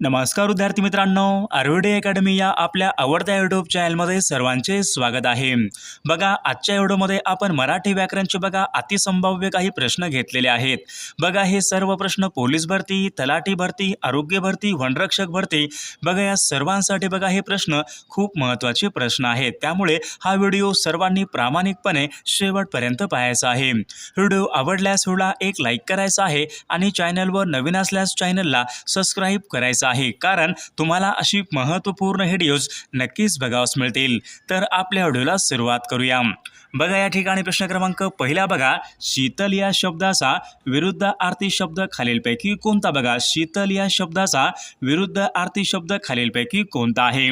नमस्कार विद्यार्थी मित्रांनो आरोडे अकॅडमी या आपल्या आवडत्या यूट्यूब चॅनलमध्ये सर्वांचे स्वागत आहे. बघा आजच्या व्हिडिओमध्ये आपण मराठी व्याकरणचे बघा अतिसंभाव्य काही प्रश्न घेतलेले आहेत. बघा हे सर्व प्रश्न पोलीस भरती तलाठी भरती आरोग्य भरती वनरक्षक भरती बघा या सर्वांसाठी बघा हे प्रश्न खूप महत्त्वाचे प्रश्न आहेत. त्यामुळे हा व्हिडिओ सर्वांनी प्रामाणिकपणे शेवटपर्यंत पाहायचा आहे. व्हिडिओ आवडल्यास व्हिडिओला एक लाईक करायचा आहे आणि चॅनलवर नवीन असल्यास चॅनलला सबस्क्राईब करायचं आहे. कारण तुम्हाला अशी महत्त्वपूर्ण व्हिडिओज नक्कीच बघावस मिळतील. तर आपल्या व्हिडिओला सुरुवात करूया. बघा या ठिकाणी प्रश्न क्रमांक पहिला बघा. शीतल या शब्दाचा विरुद्ध आरती शब्द खालीलपैकी कोणता बघा? शीतल या शब्दाचा विरुद्ध आरती शब्द खालीलपैकी कोणता आहे?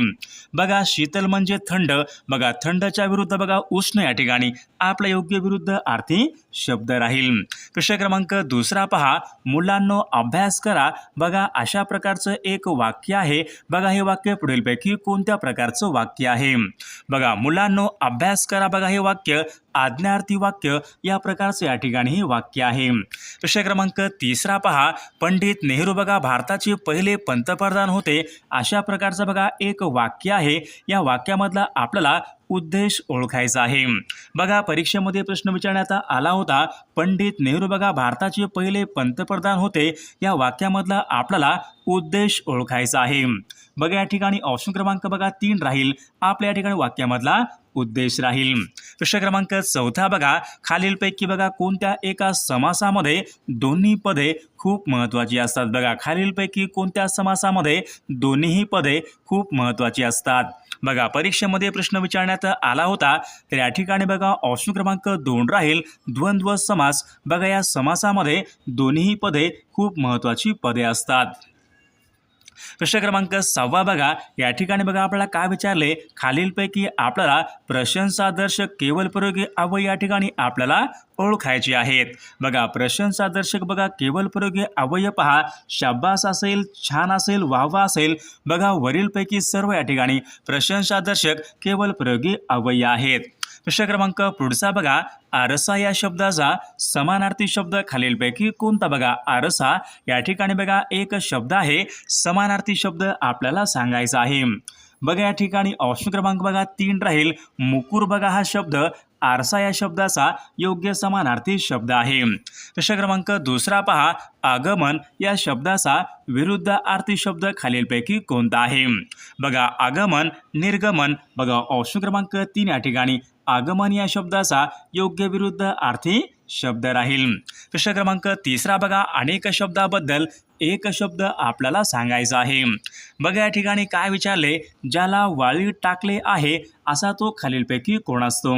बघा शीतल म्हणजे थंड. बघा थंडच्या विरुद्ध बघा उष्ण या ठिकाणी. आपला योग्य विरुद्ध आरती शब्द राहील. प्रश्न क्रमांक दुसरा पहा. मुलांनो अभ्यास करा. बघा अशा प्रकारचं एक वाक्य आहे. बघा हे वाक्य पुढीलपैकी कोणत्या प्रकारचं वाक्य आहे? बघा मुलांनो अभ्यास करा. बघा हे वाक्य. आज्ञार्थी वाक्य या प्रकारचं या ठिकाणी हे वाक्य आहे. प्रश्न क्रमांक तिसरा पहा. पंडित नेहरू बघा भारताचे पहिले पंतप्रधान होते. अशा प्रकारचं बघा एक वाक्य आहे. या वाक्यामधला आपल्याला उद्देश ओळखायचा आहे. बघा परीक्षेमध्ये प्रश्न विचारण्यात आला होता. पंडित नेहरू बघा भारताचे पहिले पंतप्रधान होते. या वाक्यामधला आपल्याला उद्देश ओळखायचा आहे. बघा या ठिकाणी ऑप्शन क्रमांक बघा तीन राहील. आपल्या या ठिकाणी वाक्यामधला उद्देश राहील. प्रश्न क्रमांक चौथा बघा. खालीलपैकी बघा कोणत्या एका समासामध्ये दोन्ही पदे खूप महत्त्वाची असतात. बघा खालीलपैकी कोणत्या समासामध्ये दोन्हीही पदे खूप महत्त्वाची असतात. बघा परीक्षेमध्ये प्रश्न विचारण्यात आला होता तर या ठिकाणी बघा ऑप्शन क्रमांक दोन राहील. द्वंद्व समास. बघा या समासामध्ये दोन्ही पदे खूप महत्त्वाची पदे असतात. प्रश्न क्रमांक सहावा बघा. या ठिकाणी बघा आपल्याला काय विचारले? खालीलपैकी आपल्याला प्रशंसादर्शक केवल प्रयोगी अवय या ठिकाणी आपल्याला ओळखायचे आहेत. बघा प्रशंसादर्शक बघा केवल प्रयोगी अवयव पहा. शाब्बास असेल छान असेल वाहवा असेल. बघा वरीलपैकी सर्व या ठिकाणी प्रशंसादर्शक केवल प्रयोगी अवयव आहेत. प्रश्न क्रमांक पुढचा बघा. आरसा या शब्दाचा समानार्थी शब्द खालीलपैकी कोणता बघा? आरसा या ठिकाणी बघा एक शब्द आहे. समानार्थी शब्द आपल्याला सांगायचा आहे. बघा या ठिकाणी ऑप्शन क्रमांक बघा तीन राहील. मुकुर बघा हा शब्द. आरसा या शब्दाचा योग्य समानार्थी शब्द आहे. प्रश्न क्रमांक दुसरा पहा. आगमन या शब्दाचा विरुद्ध आर्थी शब्द खालीलपैकी कोणता आहे? बघा आगमन निर्गमन. बघा ऑप्शन क्रमांक तीन या ठिकाणी. आगमन या शब्दाचा योग्य विरुद्ध अर्थी शब्द राहील. प्रश्न क्रमांक तिसरा बघा. अनेक शब्दाबद्दल एक शब्द आपल्याला सांगायचा आहे. बघा या ठिकाणी काय विचारले? ज्याला वाळीत टाकले आहे असा तो खालीलपैकी कोण असतो?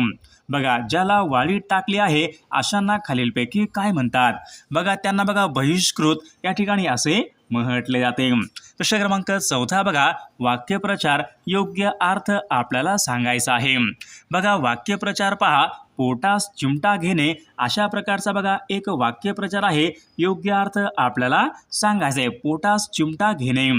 बघा ज्याला वाळीत टाकली आहे अशांना खालीलपैकी काय म्हणतात? बघा त्यांना बघा बहिष्कृत. या ठिकाणी असे म्हटले जाते. प्रश्न क्रमांक चौथा बघा वाक्यप्रचार योग्य अर्थ आपल्याला सांगायचा आहे. बघा वाक्यप्रचार पहा पोटास चिमटा घेणे अशा प्रकारचा बघा एक वाक्यप्रचार आहे योग्य अर्थ आपल्याला सांगायचा आहे पोटास चिमटा घेणे.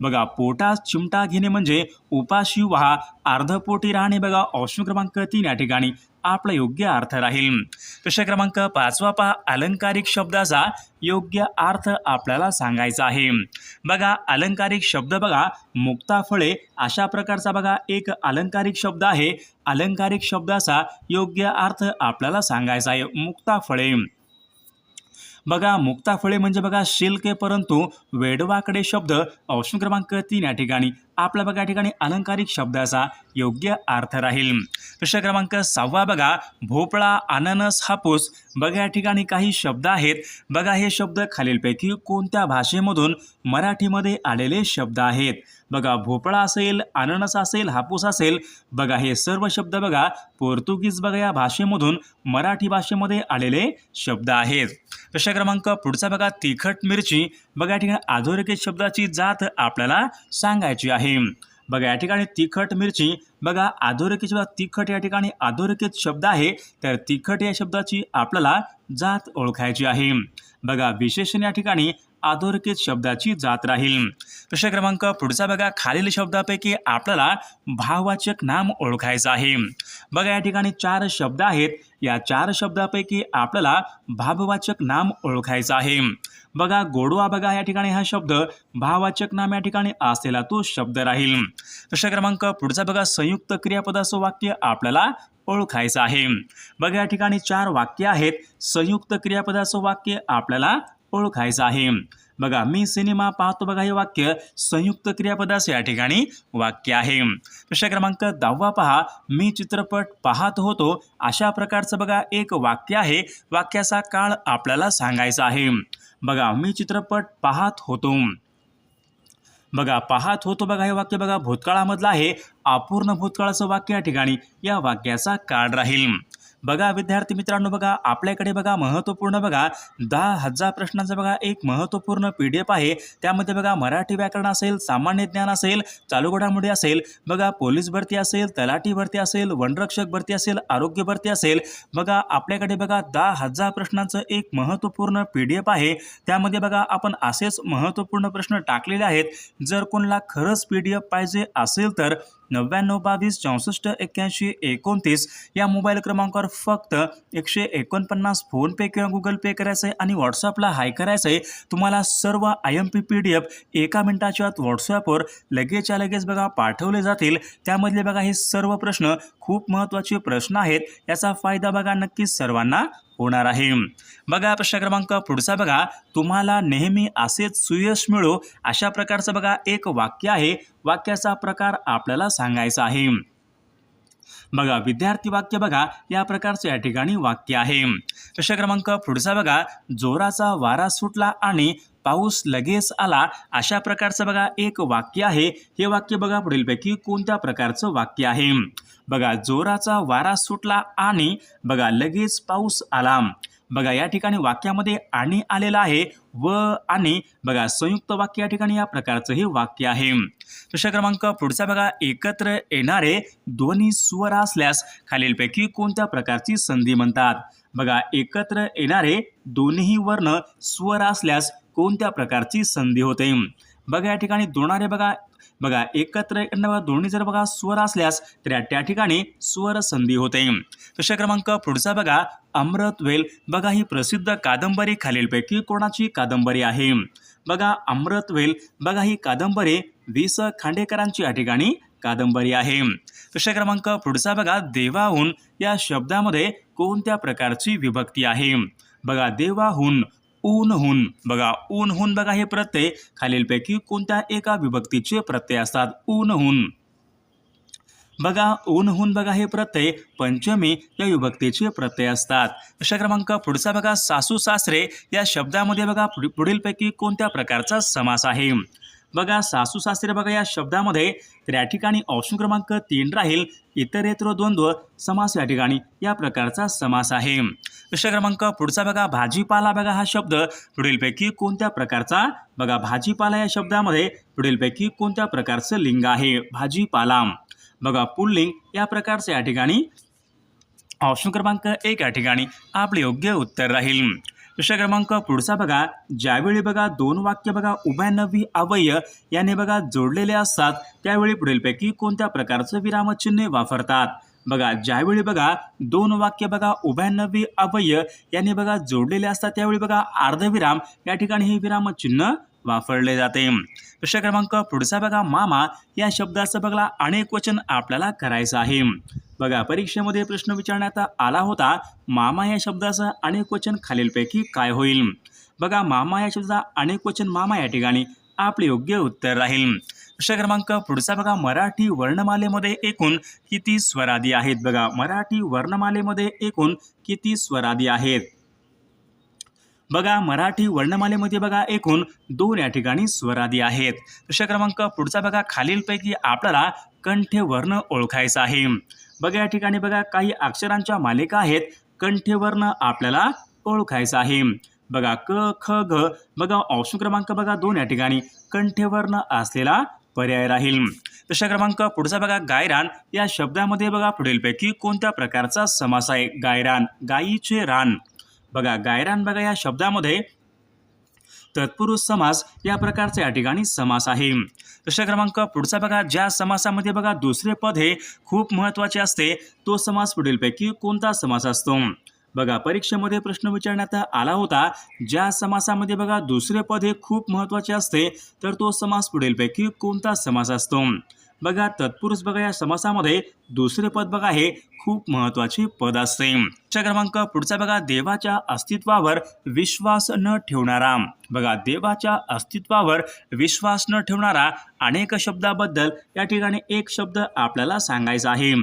बघा पोटास चिमटा घेणे म्हणजे उपाशी व्हा अर्धपोटी राहणे बघा ऑप्शन क्रमांक तीन या ठिकाणी. आपला योग्य अर्थ राहील. प्रश्न क्रमांक पाचवा पहा. अलंकारिक शब्दाचा योग्य अर्थ आपल्याला सांगायचा आहे. बघा अलंकारिक शब्द बघा. मुक्ताफळे अशा प्रकारचा बघा एक अलंकारिक शब्द आहे. अलंकारिक शब्दाचा योग्य अर्थ आपल्याला सांगायचा आहे. मुक्ताफळे. बघा मुक्ताफळे म्हणजे बघा शिल्के परंतु वेडवाकडे शब्द ऑप्शन क्रमांक तीन या ठिकाणी. आपला बघा या ठिकाणी अलंकारिक शब्दाचा योग्य अर्थ राहील. प्रश्न क्रमांक सहावा बघा भोपळा अननस हापूस. बघा या ठिकाणी काही शब्द आहेत. बघा हे शब्द खालीलपैकी कोणत्या भाषेमधून मराठीमध्ये आलेले शब्द आहेत? बघा भोपळा असेल अननस असेल हापूस असेल बघा हे सर्व शब्द बघा पोर्तुगीज बघा या भाषेमधून मराठी भाषेमध्ये आलेले शब्द आहेत. प्रश्न क्रमांक पुढचा बघा तिखट मिरची. बघा या ठिकाणी अधोरेखित शब्दाची जात आपल्याला सांगायची आहे. बघा या ठिकाणी तिखट मिरची. बघा अधोरेखित शब्द तिखट या ठिकाणी अधोरेखित शब्द आहे. तर तिखट या शब्दाची आपल्याला जात ओळखायची आहे. बघा विशेषण या ठिकाणी अधोरेखित शब्दाची जात राहील. प्रश्न क्रमांक पुढचा बघा. खालील शब्दापैकी आपल्याला भाववाचक नाम ओळखायचं आहे. बघा या ठिकाणी चार शब्द आहेत. या चार शब्दापैकी आपल्याला भाववाचक नाम ओळखायचं आहे. बघा गोडवा बघा या ठिकाणी हा शब्द. भाववाचक नाम या ठिकाणी असलेला तो शब्द राहील. प्रश्न क्रमांक पुढचा बघा. संयुक्त क्रियापदाचं वाक्य आपल्याला ओळखायचं आहे. बघा या ठिकाणी चार वाक्य आहेत. संयुक्त क्रियापदाचं वाक्य आपल्याला ओळखायचं आहे. बघा मी सिनेमा पाहतो बघा हे वाक्य संयुक्त क्रियापदाचं या ठिकाणी वाक्य आहे. प्रश्न क्रमांक दहावा पहा. मी चित्रपट पाहत होतो अशा प्रकारचं बघा एक वाक्य आहे. वाक्याचा काळ आपल्याला सांगायचा आहे. बघा मी चित्रपट पाहत होतो. बघा पाहत होतो बघा हे वाक्य बघा भूतकाळामधलं आहे. अपूर्ण भूतकाळाचं वाक्य या ठिकाणी या वाक्याचा काळ राहील. बघा विद्यार्थी मित्रांनो बघा आपल्याकडे बघा महत्त्वपूर्ण बघा दहा हजार प्रश्नांचं बघा एक महत्त्वपूर्ण पी डी एफ आहे. त्यामध्ये बघा मराठी व्याकरण असेल सामान्य ज्ञान असेल चालू घडामोडी असेल बघा पोलीस भरती असेल तलाठी भरती असेल वनरक्षक भरती असेल आरोग्य भरती असेल बघा आपल्याकडे बघा दहा हजार प्रश्नांचं एक महत्त्वपूर्ण पी डी एफ आहे. त्यामध्ये बघा आपण असेच महत्त्वपूर्ण प्रश्न टाकलेले आहेत. जर कोणाला खरंच पी डी एफ पाहिजे असेल तर नव्याण्णव बावीस चौसष्ट एक्क्याऐंशी एकोणतीस या मोबाईल क्रमांकावर फक्त एकशे एकोणपन्नास फोनपे किंवा गुगल पे करायचं आहे आणि व्हॉट्सअपला हाय करायचं आहे तुम्हाला सर्व I M P P D F एका मिनिटाच्या आत व्हॉट्सॲपवर लगेचच्या लगेच बघा पाठवले जातील. त्यामधले बघा हे सर्व प्रश्न खूप महत्त्वाचे प्रश्न आहेत. याचा फायदा बघा नक्कीच सर्वांना होणार आहे. बघा प्रश्न क्रमांक पुढचा बघा. तुम्हाला नेहमी असेच सुयश मिळो अशा प्रकारचं बघा एक वाक्य आहे. वाक्याचा प्रकार आपल्याला सांगायचा आहे. बघा विद्यार्थी वाक्य बघा या प्रकारचं या ठिकाणी वाक्य आहे. प्रश्न क्रमांक पुढचा बघा. जोराचा वारा सुटला आणि पाऊस लगेच आला अशा प्रकारचं बघा एक वाक्य आहे. हे वाक्य बघा पुढीलपैकी कोणत्या प्रकारचं वाक्य आहे? बघा जोराचा वारा सुटला आणि बघा लगेच पाऊस आला. बघा या ठिकाणी वाक्यामध्ये आणि आलेलं आहे. व आणि बघा संयुक्त वाक्य या ठिकाणी या प्रकारचं हे वाक्य आहे. प्रश्न क्रमांक पुढचा बघा एकत्र येणारे दोन्ही स्वर असल्यास खालीलपैकी कोणत्या प्रकारची संधी म्हणतात? बघा एकत्र येणारे दोन्ही वर्ण स्वर असल्यास कोणत्या प्रकारची संधी होते? बघा या ठिकाणी दोनारे बघा. बघा एकत्र येणं बघा दोन्ही जर बघा स्वर असल्यास तर त्या ठिकाणी स्वर संधी होते. प्रश्न क्रमांक पुढचा बघा. अमृतवेल बघा ही प्रसिद्ध कादंबरी खालीलपैकी कोणाची कादंबरी आहे? बघा अमृतवेल बघा ही कादंबरी वि स खांडेकरांची या ठिकाणी कादंबरी आहे. प्रश्न क्रमांक पुढचा बघा. देवाहून. या शब्दामध्ये कोणत्या प्रकारची विभक्ती आहे? बघा देवाहून. ऊनहून बघा ऊनहून बघा हे प्रत्यय. खालीलपैकी कोणत्या एका विभक्तीचे प्रत्यय असतात? ऊनहून बघा ऊनहून बघा हे प्रत्यय. पंचमी या विभक्तीचे प्रत्यय असतात. प्रश्न क्रमांक पुढचा बघा सासू सासरे या शब्दामध्ये बघा पुढीलपैकी कोणत्या प्रकारचा समास आहे? बघा सासू सासरे बघा या शब्दामध्ये तर या ठिकाणी ऑप्शन क्रमांक तीन राहील. इतरेत्र द्वंद्व समास या ठिकाणी या प्रकारचा समास आहे. प्रश्न क्रमांक पुढचा बघा भाजीपाला बघा हा शब्द. पुढीलपैकी कोणत्या प्रकारचा? बघा भाजीपाला या शब्दामध्ये पुढीलपैकी कोणत्या प्रकारचं लिंग आहे? भाजीपाला. बघा पुल्लिंग या प्रकारचं या ठिकाणी ऑप्शन क्रमांक एक या ठिकाणी आपले योग्य उत्तर राहील. प्रश्न क्रमांक पुढचा बघा. ज्यावेळी बघा दोन वाक्य बघा उभ्यानवी अवयय याने बघा जोडलेले असतात त्यावेळी पुढीलपैकी कोणत्या प्रकारचं विरामचिन्ह वापरतात? बघा ज्यावेळी बघा दोन वाक्य बघा उभ्यानवी अवय याने बघा जोडलेले असतात त्यावेळी बघा अर्धविराम या ठिकाणी हे विरामचिन्ह वापरले जाते. प्रश्न क्रमांक पुढचा बघा मामा या शब्दाचं बघा अनेक वचन आपल्याला करायचं आहे. बघा परीक्षेमध्ये प्रश्न विचारण्यात आला होता मामा या शब्दाचं अनेक वचन खालीलपैकी काय होईल? बघा मामा या शब्दाचा अनेक वचन मामा या ठिकाणी आपले योग्य उत्तर राहील. प्रश्न क्रमांक पुढचा बघा मराठी वर्णमालेमध्ये एकूण किती स्वरादी आहेत? बघा मराठी वर्णमालेमध्ये एकूण किती स्वरादी आहेत? बघा मराठी वर्णमालेमध्ये बघा एकूण दोन या ठिकाणी स्वरादी आहेत. प्रश्न क्रमांक पुढचा बघा खालीलपैकी आपल्याला कंठ्य वर्ण ओळखायचा आहे. बघा या ठिकाणी बघा काही अक्षरांच्या मालिका आहेत. कंठेवरनं वर्ण आपल्याला ओळखायचं आहे. बघा क ख ग बघा ऑप्शन क्रमांक बघा दोन या ठिकाणी. कंठेवरनं असलेला पर्याय राहील. प्रश्न क्रमांक पुढचा बघा गायरान. या शब्दामध्ये बघा पुढीलपैकी कोणत्या प्रकारचा समास आहे? गायरान गायीचे रान. बघा गायरान बघा या शब्दामध्ये तत्पुरुष समास या प्रकारचा या ठिकाणी समास आहे. प्रश्न क्रमांक पुढचा बघा. ज्या समासामध्ये बघा दुसरे पद हे खूप महत्त्वाचे असते तो समास पुढीलपैकी कोणता समास असतो? बघा परीक्षेमध्ये प्रश्न विचारण्यात आला होता ज्या समासामध्ये बघा दुसरे पद हे खूप महत्त्वाचे असते तर तो समास पुढीलपैकी कोणता समास असतो? बघा तत्पुरुष बघा या समासामध्ये दुसरे पद बघा हे खूप महत्त्वाचे पद असते. क्रमांक पुढचा बघा देवाच्या अस्तित्वावर विश्वास न ठेवणारा. बघा देवाच्या अस्तित्वावर विश्वास न ठेवणारा अनेक शब्दाबद्दल या ठिकाणी एक शब्द आपल्याला सांगायचा आहे.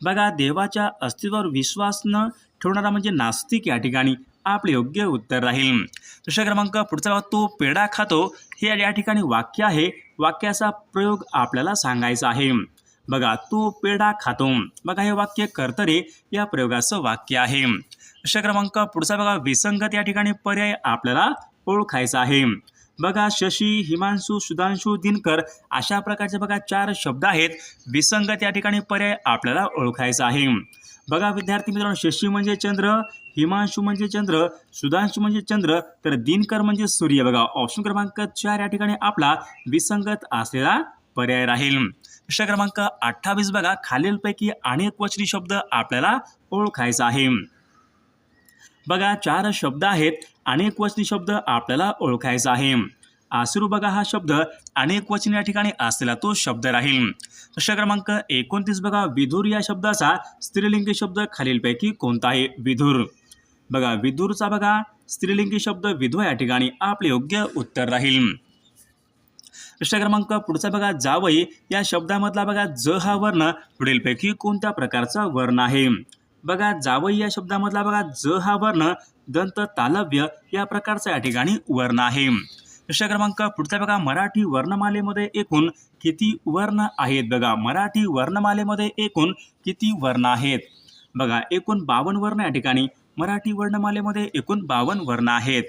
बघा देवाच्या अस्तित्वावर विश्वास न ठेवणारा म्हणजे नास्तिक या ठिकाणी आपले योग्य उत्तर राहील. प्रश्न क्रमांक पुढचा तो पेढा खातो. हे या ठिकाणी वाक्य आहे. वाक्याचा प्रयोग आपल्याला सांगायचा आहे. बघा तू पेढा खातो. बघा हे वाक्य कर्तरे या प्रयोगाचं वाक्य आहे. प्रश्न क्रमांक पुढचा बघा विसंगत या ठिकाणी पर्याय आपल्याला ओळखायचा आहे. बघा शशी हिमांशू सुधांशू दिनकर अशा प्रकारचे बघा चार शब्द आहेत. विसंगत या ठिकाणी पर्याय आपल्याला ओळखायचा आहे. बघा विद्यार्थी मित्रांनो शशी म्हणजे चंद्र हिमांशु म्हणजे चंद्र सुधांशु म्हणजे चंद्र तर दिनकर म्हणजे सूर्य. बघा ऑप्शन क्रमांक चार या ठिकाणी आपला विसंगत असलेला पर्याय राहील. प्रश्न क्रमांक अठ्ठावीस बघा खालीलपैकी अनेक वचनी शब्द आपल्याला ओळखायचा आहे. बघा चार शब्द आहेत अनेक वचनी शब्द आपल्याला ओळखायचा आहे. आसरू बघा हा शब्द अनेक वचन या ठिकाणी असलेला तो शब्द राहील. प्रश्न क्रमांक एकोणतीस बघा विधूर या शब्दाचा स्त्रीलिंगी शब्द खालीलपैकी कोणता आहे? विधूर. बघा विदूरचा बघा स्त्रीलिंगी शब्द विधवा या ठिकाणी आपले योग्य उत्तर राहील. प्रश्न क्रमांक पुढचा बघा जावई या शब्दामधला बघा ज हा वर्ण पुढीलपैकी कोणत्या प्रकारचा वर्ण आहे? बघा जावई या शब्दामधला बघा ज हा वर्ण दंत तालव्य या प्रकारचा या ठिकाणी वर्ण आहे. प्रश्न क्रमांक पुढचा बघा मराठी वर्णमालेमध्ये एकूण किती वर्ण आहेत? बघा मराठी वर्णमालेमध्ये एकूण किती वर्ण आहेत? बघा एकूण बावन्न वर्ण या ठिकाणी मराठी वर्णमालेमध्ये एकूण बावन्न वर्ण आहेत.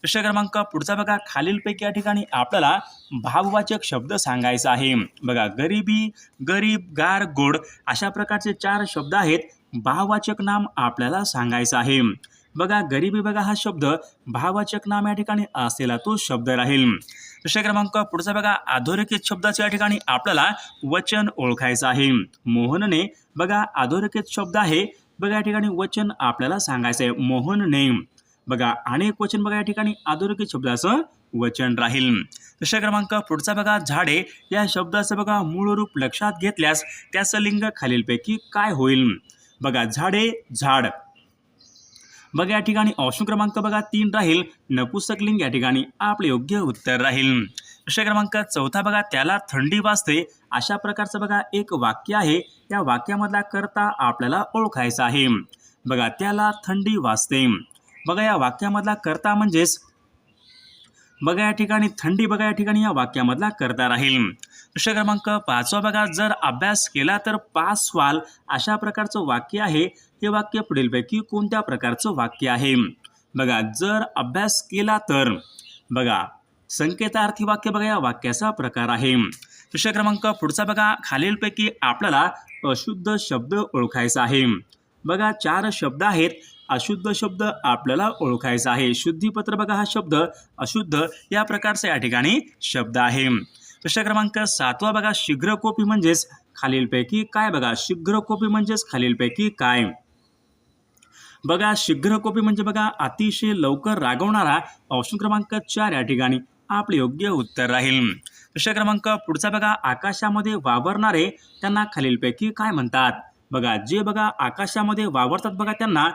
प्रश्न क्रमांक पुढचा बघा. खालीलपैकी या ठिकाणी आपल्याला भाववाचक शब्द सांगायचा आहे. बघा गरिबी गरीब गार गोड अशा प्रकारचे चार शब्द आहेत. भाववाचक नाम आपल्याला सांगायचं आहे. बघा गरिबी बघा हा शब्द. भाववाचक नाम या ठिकाणी असलेला तो शब्द राहील. प्रश्न क्रमांक पुढचा बघा. अधोरेखित शब्दाच्या या ठिकाणी आपल्याला वचन ओळखायचं आहे. मोहनने बघा अधोरेखित शब्द आहे. बघा या ठिकाणी वचन आपल्याला सांगायचं आहे मोहनने बघा अनेक वचन बघा या ठिकाणी आधुनिक शब्दाचं वचन राहील. प्रश्न क्रमांक पुढचा बघा झाडे. या शब्दाचं बघा मूळ रूप लक्षात घेतल्यास त्याचं लिंग खालीलपैकी काय होईल? बघा झाडे झाड. बघा या ठिकाणी ऑप्शन क्रमांक बघा तीन राहील. नपुसक लिंग या ठिकाणी आपले योग्य उत्तर राहील. प्रश्न क्रमांक चौथा बघा त्याला थंडी वाजते. अशा प्रकारचं बघा एक वाक्य आहे. त्या वाक्यामधला करता आपल्याला ओळखायचा आहे. बघा त्याला थंडी वाजते. बघा या वाक्यामधला करता म्हणजेच बघा या ठिकाणी थंडी बघा या ठिकाणी या वाक्यामधला करता राहील. प्रश्न क्रमांक पाचवा बघा जर अभ्यास केला तर पास व्हाल अशा प्रकारचं वाक्य आहे. हे वाक्य पुढीलपैकी कोणत्या प्रकारचं वाक्य आहे? बघा जर अभ्यास केला तर बघा संकेतार्थी वाक्य बघा या वाक्याचा प्रकार आहे. प्रश्न क्रमांक पुढचा बघा. खालीलपैकी आपल्याला अशुद्ध शब्द ओळखायचा आहे. बघा चार शब्द आहेत. अशुद्ध शब्द आपल्याला ओळखायचा आहे. शुद्धीपत्र बघा हा शब्द अशुद्ध या प्रकारचा या ठिकाणी शब्द आहे. प्रश्न क्रमांक सातवा बघा. शीघ्रकोपी म्हणजेच खालीलपैकी काय बघा? शीघ्रकोपी म्हणजेच खालीलपैकी काय? बघा शीघ्रकोपी म्हणजे बघा अतिशय लवकर रागवणारा ऑप्शन क्रमांक चार या ठिकाणी. आपले योग्य उत्तर राहील. प्रश्न क्रमांक पुढचा बघा. आकाशामध्ये वावरणारे त्यांना खालीलपैकी काय म्हणतात? बघा जे बघा आकाशामध्ये वावरतात बघा त्यांना.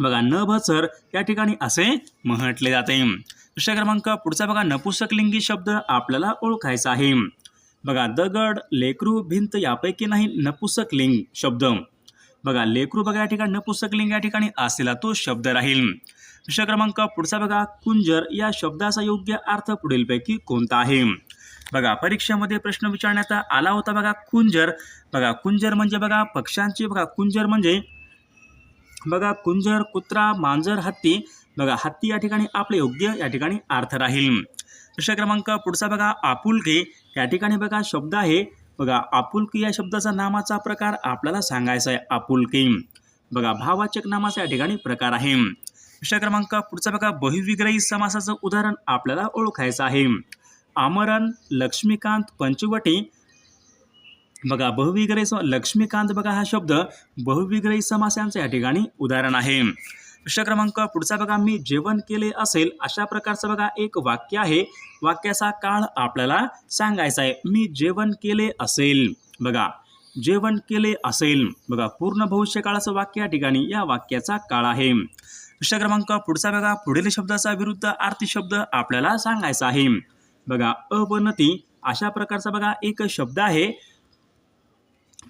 बघा न भचर या ठिकाणी असे म्हटले जाते. प्रश्न क्रमांक पुढचा बघा. नपुसकलिंगी शब्द आपल्याला ओळखायचा आहे. बघा दगड लेकरू भिंत यापैकी नाही नपुसकलिंग शब्द. बघा लेकरू बघा या ठिकाणी नपुसकलिंग या ठिकाणी असलेला तो शब्द राहील. प्रश्न क्रमांक पुढचा बघा. कुंजर या शब्दाचा योग्य अर्थ पुढीलपैकी कोणता आहे? बघा परीक्षेमध्ये प्रश्न विचारण्यात आला होता बघा कुंजर. बघा कुंजर म्हणजे बघा पक्ष्यांचे बघा कुंजर म्हणजे बघा कुंजर कुत्रा मांजर हत्ती. बघा हत्ती या ठिकाणी आपले योग्य या ठिकाणी अर्थ राहील. प्रश्न क्रमांक पुढचा बघा आपुलकी. या ठिकाणी बघा शब्द आहे. बघा आपुलकी या शब्दाचा नामाचा प्रकार आपल्याला सांगायचा आहे आपुलकी. बघा भावाचक नामाचा या ठिकाणी प्रकार आहे. विषय क्रमांक पुढचा बघा. बहुविग्रही समासाचं उदाहरण आपल्याला ओळखायचं आहे. आमरण लक्ष्मीकांत पंचवटी. बघा बहुविग्रही सम लक्ष्मीकांत बघा हा शब्द बहुविग्रही समासांचं या ठिकाणी उदाहरण आहे. विषय क्रमांक पुढचा बघा. मी जेवण केले असेल अशा प्रकारचं बघा एक वाक्य आहे. वाक्याचा काळ आपल्याला सांगायचा आहे. मी जेवण केले असेल बघा. जेवण केले असेल बघा. पूर्ण भविष्य काळाचं वाक्य या ठिकाणी या वाक्याचा काळ आहे. विषय क्रमांक पुढचा बघा. पुढील शब्दाचा विरुद्ध आर्थिक शब्द आपल्याला सांगायचा आहे. बघा अवनती अशा प्रकारचा बघा एक शब्द आहे.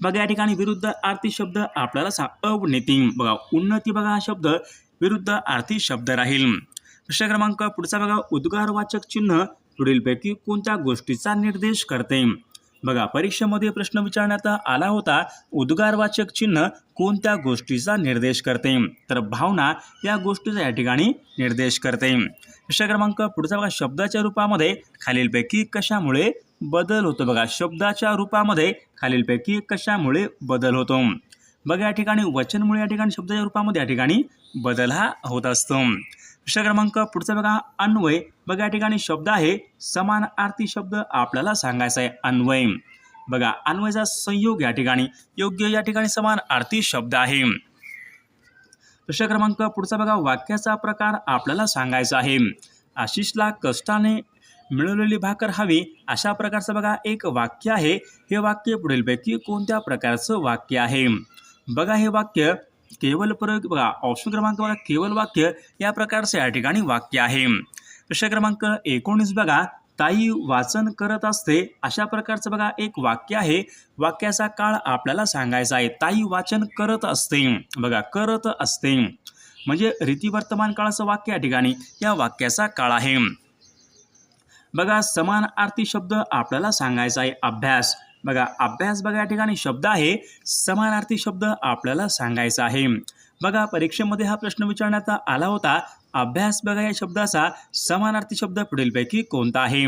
बघा या ठिकाणी विरुद्ध आर्थिक शब्द आपल्याला सा अवनती बघा उन्नती बघा हा शब्द विरुद्ध आर्थिक शब्द राहील. विषय क्रमांक पुढचा बघा. उद्गारवाचक चिन्ह पुढीलपैकी कोणत्या गोष्टीचा निर्देश करते? बघा परीक्षेमध्ये प्रश्न विचारण्यात आला होता उद्गारवाचक चिन्ह कोणत्या गोष्टीचा निर्देश करते? तर भावना या गोष्टीचा या ठिकाणी निर्देश करते. प्रश्न क्रमांक पुढचा बघा शब्दाच्या रूपामध्ये खालीलपैकी कशामुळे बदल होतो? बघा शब्दाच्या रूपामध्ये खालीलपैकी कशामुळे बदल होतो? बघा या ठिकाणी वचनमुळे या ठिकाणी शब्दाच्या रूपामध्ये या ठिकाणी बदल हा होत असतो. प्रश्न क्रमांक पुढचा बघा अन्वय. बघा या ठिकाणी शब्द आहे समान आरती शब्द आपल्याला सांगायचा आहे अन्वय. बघा अन्वयचा संयोग या ठिकाणी. योग्य या ठिकाणी समान आरती शब्द आहे. प्रश्न क्रमांक पुढचा बघा वाक्याचा प्रकार आपल्याला सांगायचा आहे. आशिषला कष्टाने मिळवलेली भाकर हवी अशा प्रकारचं बघा एक वाक्य आहे. हे वाक्य पुढीलपैकी कोणत्या प्रकारचं वाक्य आहे? बघा हे वाक्य. केवल प्रयोग बघा ऑप्शन क्रमांक बघा केवल वाक्य या प्रकारचं या ठिकाणी वाक्य आहे. प्रश्न क्रमांक एकोणीस बघा ताई वाचन करत असते. अशा प्रकारचं बघा एक वाक्य आहे. वाक्याचा काळ आपल्याला सांगायचा आहे. ताई वाचन करत असते. बघा करत असते. म्हणजे रीती वर्तमान काळाचं वाक्य या ठिकाणी या वाक्याचा काळ आहे. बघा समान आरती शब्द आपल्याला सांगायचा आहे. अभ्यास. बघा अभ्यास बघा या ठिकाणी. शब्द आहे समानार्थी शब्द आपल्याला सांगायचा आहे. बघा परीक्षेमध्ये हा प्रश्न विचारण्यात आला होता. अभ्यास बघा या शब्दाचा समानार्थी शब्द पुढीलपैकी कोणता आहे?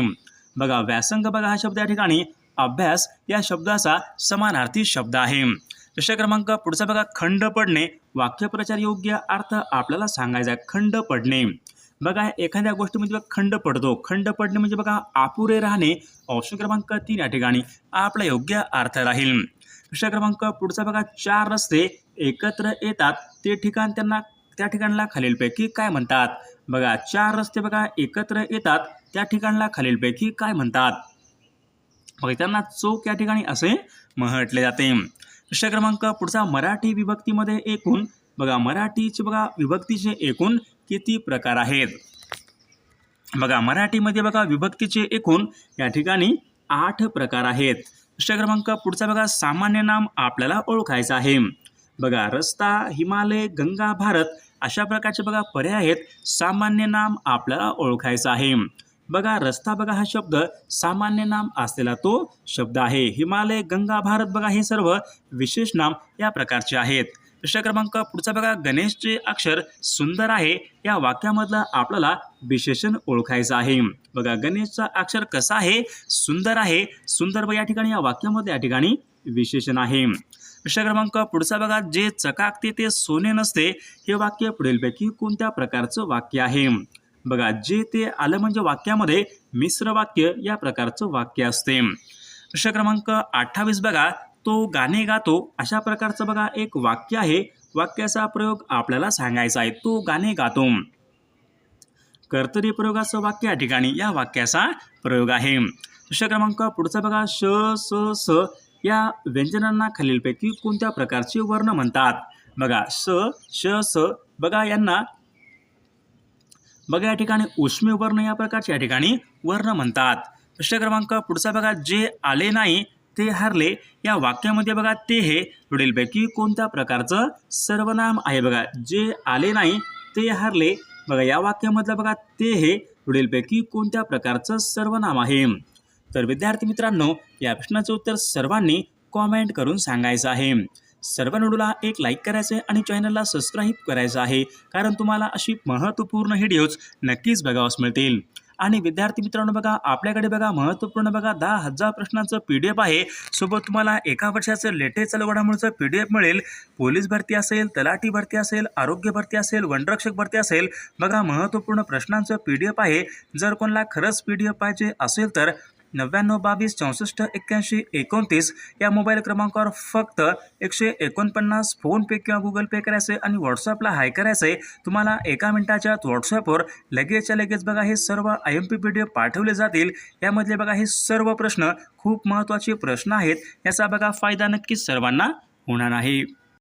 बघा व्यासंग बघा हा शब्द या ठिकाणी. अभ्यास या शब्दाचा समानार्थी शब्द आहे. प्रश्न क्रमांक पुढचा बघा खंड पडणे. वाक्यप्रचार योग्य अर्थ आपल्याला सांगायचा आहे खंड पडणे. बघा एखाद्या गोष्टीमध्ये बघा खंड पडतो. खंड पडणे म्हणजे बघा अपुरे राहणे ऑप्शन क्रमांक तीन या ठिकाणी. आपला योग्य अर्थ राहील. विषय क्रमांक पुढचा बघा चार रस्ते एकत्र येतात. ते ठिकाण त्यांना त्या ठिकाणला खालीलपैकी काय म्हणतात? बघा चार रस्ते बघा एकत्र येतात. त्या ठिकाणला खालीलपैकी काय म्हणतात? बघा त्यांना चौक या ठिकाणी असे म्हटले जाते. प्रश्न क्रमांक पुढचा मराठी विभक्तीमध्ये एकूण बघा मराठीचे बघा विभक्तीचे एकूण किती प्रकार आहेत? बघा मराठीमध्ये बघा विभक्तीचे एकूण या ठिकाणी आठ प्रकार आहेत. प्रश्न क्रमांक पुढचा बघा सामान्य नाम आपल्याला ओळखायचं आहे. बघा रस्ता हिमालय गंगा भारत अशा प्रकारचे बघा पर्याय आहेत. सामान्य नाम आपल्याला ओळखायचं आहे. बघा रस्ता बघा हा शब्द सामान्य नाम असलेला तो शब्द आहे. हिमालय गंगा भारत बघा हे सर्व विशेष नाम या प्रकारचे आहेत. प्रश्न क्रमांक पुढचा बघा. गणेशचे अक्षर सुंदर आहे. या वाक्यामधलं आपल्याला विशेषण ओळखायचं आहे. बघा गणेशचा अक्षर कसा आहे? सुंदर आहे. सुंदर या ठिकाणी या वाक्यामध्ये या ठिकाणी विशेषण आहे. प्रश्न क्रमांक पुढचा बघा. जे चकाकते ते सोने नसते. हे वाक्य पुढीलपैकी कोणत्या प्रकारचं वाक्य आहे? बघा जे ते आलं म्हणजे वाक्यामध्ये मिश्र वाक्य या प्रकारचं वाक्य असते. प्रश्न क्रमांक अठ्ठावीस बघा. तो गाणे गातो अशा प्रकारचं बघा एक वाक्य आहे. वाक्याचा प्रयोग आपल्याला सांगायचा आहे. तो गाणे गातो. कर्तरी प्रयोगाचं वाक्य या ठिकाणी या वाक्याचा प्रयोग आहे. दुसरा क्रमांक पुढचा बघा श स स. या व्यंजनांना खालीलपैकी कोणत्या प्रकारचे वर्ण म्हणतात? बघा स श स. बघा यांना. बघा या ठिकाणी उष्मी वर्ण या प्रकारचे या ठिकाणी वर्ण म्हणतात. विषय क्रमांक पुढचा बघा जे आले नाही ते हारले. या वाक्यामध्ये बघा ते हे पुढीलपैकी कोणत्या प्रकारचं सर्वनाम आहे? बघा जे आले नाही ते हारले. बघा या वाक्यामधलं बघा ते हे पुढीलपैकी कोणत्या प्रकारचं सर्वनाम आहे? तर विद्यार्थी मित्रांनो या प्रश्नाचं उत्तर सर्वांनी कॉमेंट करून सांगायचं आहे. सर्व नोडूला एक लाईक करायचं आहे आणि चॅनलला सबस्क्राईब करायचं आहे. कारण तुम्हाला अशी महत्त्वपूर्ण व्हिडिओज नक्कीच बघावंच मिळतील. आणि विद्यार्थी मित्रांनो बघा आपल्याकडे बघा महत्त्वपूर्ण बघा दहा हजार प्रश्नांचं पी डी एफ आहे. सोबत तुम्हाला एका वर्षाचं लेटेस्ट चालू घडामोडीचं पी डी एफ मिळेल. पोलीस भरती असेल तलाठी भरती असेल आरोग्य भरती असेल वनरक्षक भरती असेल. बघा महत्त्वपूर्ण प्रश्नांचं पी डी एफ आहे. जर कोणाला खरंच पी डी एफ पाहिजे असेल तर नव्याण्णव बावीस चौसष्ट एक्क्याऐंशी एकोणतीस या मोबाईल क्रमांकावर फक्त एकशे एकोणपन्नास फोनपे किंवा गुगल पे करायचे आणि व्हॉट्सअपला हाय करायचे. तुम्हाला एका मिनिटाच्या व्हॉट्सअपवर लगेचच्या लगेच बघा हे सर्व I M P P D F पाठवले जातील. यामधले बघा हे सर्व प्रश्न खूप महत्त्वाचे प्रश्न आहेत. याचा बघा फायदा नक्कीच सर्वांना होणार आहे.